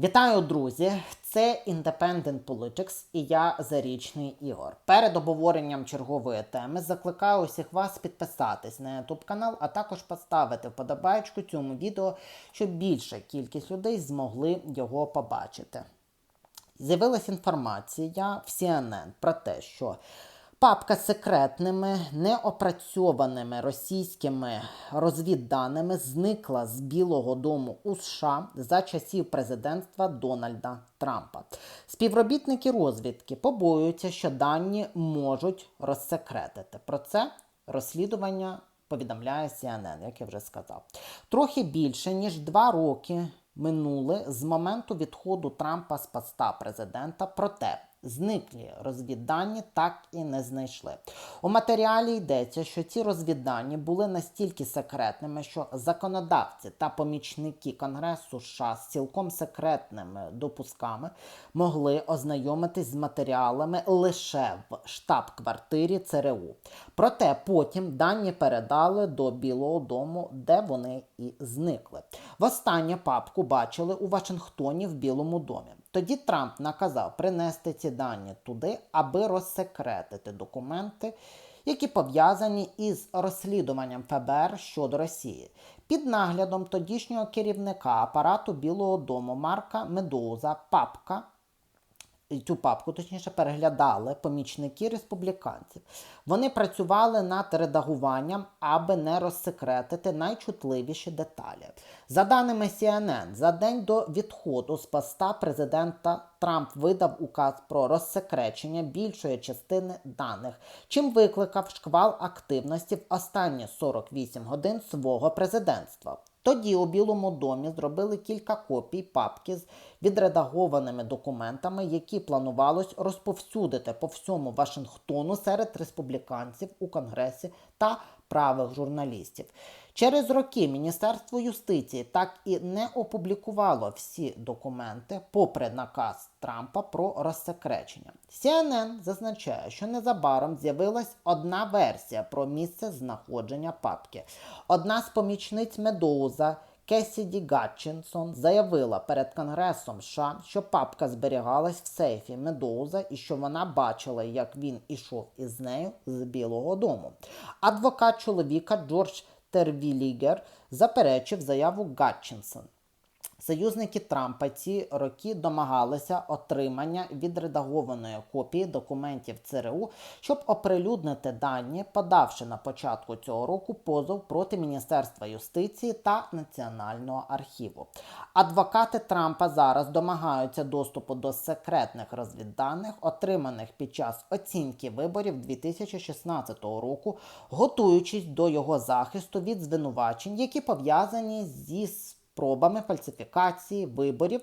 Вітаю, друзі! Це Independent Politics і я Зарічний Ігор. Перед обговоренням чергової теми закликаю усіх вас підписатись на YouTube канал, а також поставити вподобайку цьому відео, щоб більша кількість людей змогли його побачити. З'явилася інформація в CNN про те, що папка секретними неопрацьованими російськими розвідданими зникла з Білого Дому у США за часів президентства Дональда Трампа. Співробітники розвідки побоюються, що дані можуть розсекретити. Про це розслідування повідомляє CNN, як я вже сказав. Трохи більше ніж два роки минули з моменту відходу Трампа з поста президента. Проте зниклі розвіддані так і не знайшли. У матеріалі йдеться, що ці розвіддані були настільки секретними, що законодавці та помічники Конгресу США з цілком секретними допусками могли ознайомитись з матеріалами лише в штаб-квартирі ЦРУ. Проте потім дані передали до Білого Дому, де вони і зникли. Востаннє папку бачили у Вашингтоні в Білому домі. Тоді Трамп наказав принести ці дані туди, аби розсекретити документи, які пов'язані із розслідуванням ФБР щодо Росії. Під наглядом тодішнього керівника апарату Білого Дому Марка Медоуза папка. Цю папку, точніше, переглядали помічники республіканців. Вони працювали над редагуванням, аби не розсекретити найчутливіші деталі. За даними CNN, за день до відходу з поста президента Трамп видав указ про розсекречення більшої частини даних, чим викликав шквал активності в останні 48 годин свого президентства. Тоді у Білому домі зробили кілька копій папки з відредагованими документами, які планувалось розповсюдити по всьому Вашингтону серед республіканців у Конгресі та правих журналістів. Через роки Міністерство юстиції так і не опублікувало всі документи, попри наказ Трампа про розсекречення. CNN зазначає, що незабаром з'явилась одна версія про місце знаходження папки. Одна з помічниць Медоуза. Кесіді Гатчинсон заявила перед Конгресом США, що папка зберігалась в сейфі Медоуза і що вона бачила, як він ішов із нею з Білого Дому. Адвокат чоловіка Джордж Тервілігер заперечив заяву Гатчинсон. Союзники Трампа ці роки домагалися отримання відредагованої копії документів ЦРУ, щоб оприлюднити дані, подавши на початку цього року позов проти Міністерства юстиції та Національного архіву. Адвокати Трампа зараз домагаються доступу до секретних розвідданих, отриманих під час оцінки виборів 2016 року, готуючись до його захисту від звинувачень, які пов'язані зі спробами фальсифікації виборів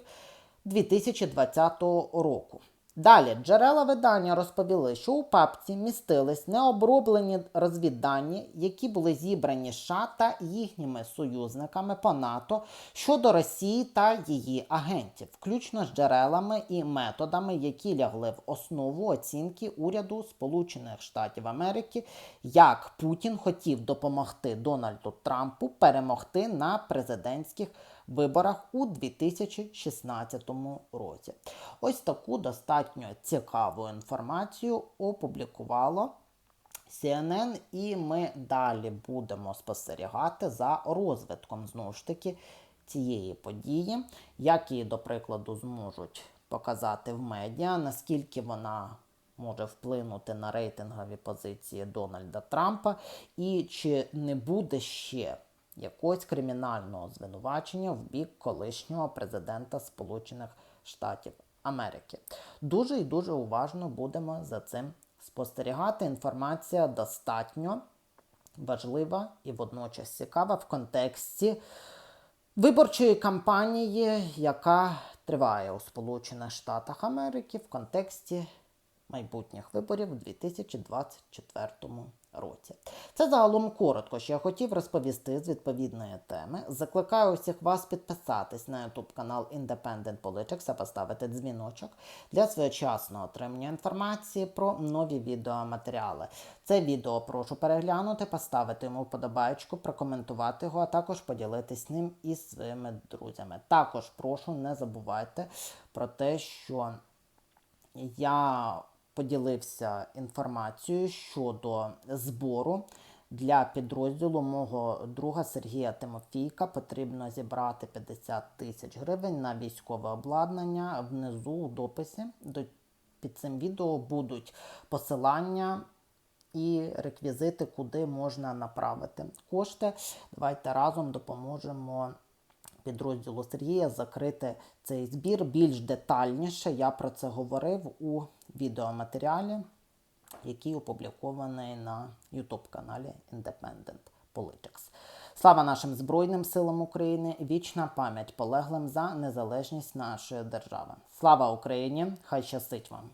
2020 року. Далі джерела видання розповіли, що у папці містились необроблені розвіддані, які були зібрані США та їхніми союзниками по НАТО щодо Росії та її агентів, включно з джерелами і методами, які лягли в основу оцінки уряду Сполучених Штатів Америки, як Путін хотів допомогти Дональду Трампу перемогти на президентських у 2016 році. Ось таку достатньо цікаву інформацію опублікувало CNN, і ми далі будемо спостерігати за розвитком знову ж таки цієї події, як її, до прикладу, зможуть показати в медіа, наскільки вона. Може вплинути на рейтингові позиції Дональда Трампа, і чи не буде ще якогось кримінального звинувачення в бік колишнього президента Сполучених Штатів Америки. Дуже і дуже уважно будемо за цим спостерігати. Інформація достатньо важлива і водночас цікава в контексті виборчої кампанії, яка триває у Сполучених Штатах Америки в контексті майбутніх виборів у 2024 році. Це загалом коротко, що я хотів розповісти з відповідної теми. Закликаю усіх вас підписатись на YouTube канал Independent Politics та поставити дзвіночок для своєчасного отримання інформації про нові відеоматеріали. Це відео прошу переглянути, поставити йому вподобайку, прокоментувати його, а також поділитись ним із своїми друзями. Також прошу не забувайте про те, що я поділився інформацією щодо збору для підрозділу мого друга Сергія Тимофійка. Потрібно зібрати 50 тисяч гривень на військове обладнання. Внизу у дописі до під цим відео будуть посилання і реквізити, куди можна направити кошти. Давайте разом допоможемо підрозділу Сергія закрити цей збір більш детальніше. Я про це говорив у відеоматеріалі, який опублікований на YouTube каналі Independent Politics. Слава нашим Збройним силам України! Вічна пам'ять полеглим за незалежність нашої держави. Слава Україні! Хай щастить вам!